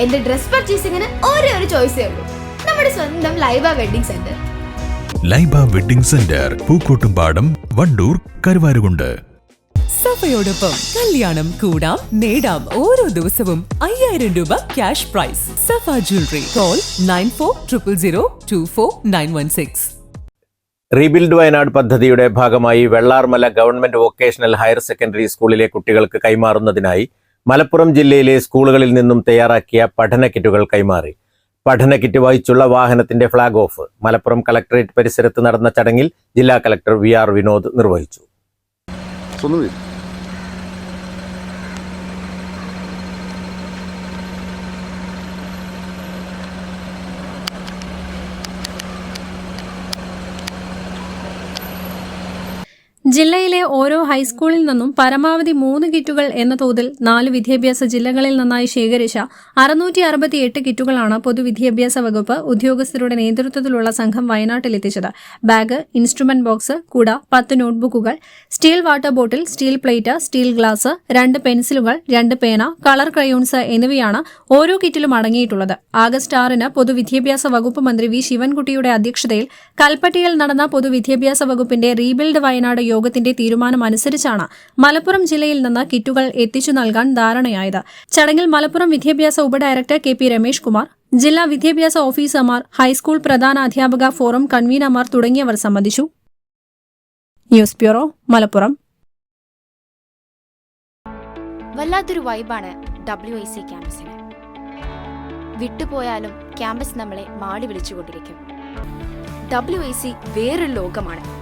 എന്റെ ഡ്രസ് പർച്ചേസിംഗിന് ഒരേ ഒരു ചോയ്സേ ഉള്ളൂ. നമ്മുടെ സ്വന്തം Laiba wedding centre. Laiba wedding centre Pookkottumpadam Wandoor Karuvarakundu. സഫയോടൊപ്പം കല്യാണം കൂടാം നേടാം ഓരോ ദിവസവും അയ്യായിരം രൂപ cash prize Safa jewellery call nine four triple zero two four nine one six rebuild Wayanad പദ്ധതിയുടെ ഭാഗമായി Vellarmala government vocational higher secondary സ്കൂളിലെ കുട്ടികൾക്ക് കൈമാറുന്നതിനായി മലപ്പുറം ജില്ലയിലെ സ്കൂളുകളിൽ നിന്നും തയ്യാറാക്കിയ പഠന കിറ്റുകൾ കൈമാറി. പഠന കിറ്റ് വഹിച്ചുള്ള വാഹനത്തിന്റെ ഫ്ളാഗ് ഓഫ്. മലപ്പുറം കളക്ടറേറ്റ് പരിസരത്ത് നടന്ന ചടങ്ങിൽ ജില്ലാ കളക്ടർ വി ആർ വിനോദ് നിർവഹിച്ചു. ജില്ലയിലെ ഓരോ ഹൈസ്കൂളിൽ നിന്നും പരമാവധി മൂന്ന് കിറ്റുകൾ എന്ന തോതിൽ നാല് വിദ്യാഭ്യാസ ജില്ലകളിൽ നിന്നായി ശേഖരിച്ച അറുന്നൂറ്റി അറുപത്തിയെട്ട് കിറ്റുകളാണ് പൊതുവിദ്യാഭ്യാസ വകുപ്പ് ഉദ്യോഗസ്ഥരുടെ നേതൃത്വത്തിലുള്ള സംഘം വയനാട്ടിലെത്തിച്ചത്. ബാഗ് ഇൻസ്ട്രുമെന്റ് ബോക്സ് കുട പത്ത് നോട്ട്ബുക്കുകൾ steel water bottle steel plate steel glass രണ്ട് പെൻസിലുകൾ രണ്ട് പേന കളർ ക്രയോൺസ് എന്നിവയാണ് ഓരോ കിറ്റിലും അടങ്ങിയിട്ടുള്ളത്. ആഗസ്റ്റ് ആറിന് പൊതുവിദ്യാഭ്യാസ വകുപ്പ് മന്ത്രി വി ശിവൻകുട്ടിയുടെ അധ്യക്ഷതയിൽ കൽപ്പറ്റയിൽ നടന്ന പൊതുവിദ്യാഭ്യാസ വകുപ്പിന്റെ റീബിൽഡ് വയനാട് യോഗത്തിന്റെ തീരുമാനമനുസരിച്ചാണ് മലപ്പുറം ജില്ലയിൽ നിന്ന് കിറ്റുകൾ എത്തിച്ചു നൽകാൻ ധാരണയായത്. ചടങ്ങിൽ മലപ്പുറം വിദ്യാഭ്യാസ ഉപഡയറക്ടർ കെ പി രമേഷ് കുമാർ ജില്ലാ വിദ്യാഭ്യാസ ഓഫീസർമാർ ഹൈസ്കൂൾ പ്രധാന അധ്യാപക ഫോറം കൺവീനർമാർ തുടങ്ങിയവർ സംബന്ധിച്ചു. News bureau Malappuram. വല്ലാത്തൊരു വൈബാണ് ഡബ്ല്യു ഐ സി ക്യാമ്പസിന്. വിട്ടുപോയാലും ക്യാമ്പസ് നമ്മളെ മാടി വിളിച്ചുകൊണ്ടിരിക്കും. ഡബ്ല്യു ഐ സി വേറൊരു ലോകമാണ്.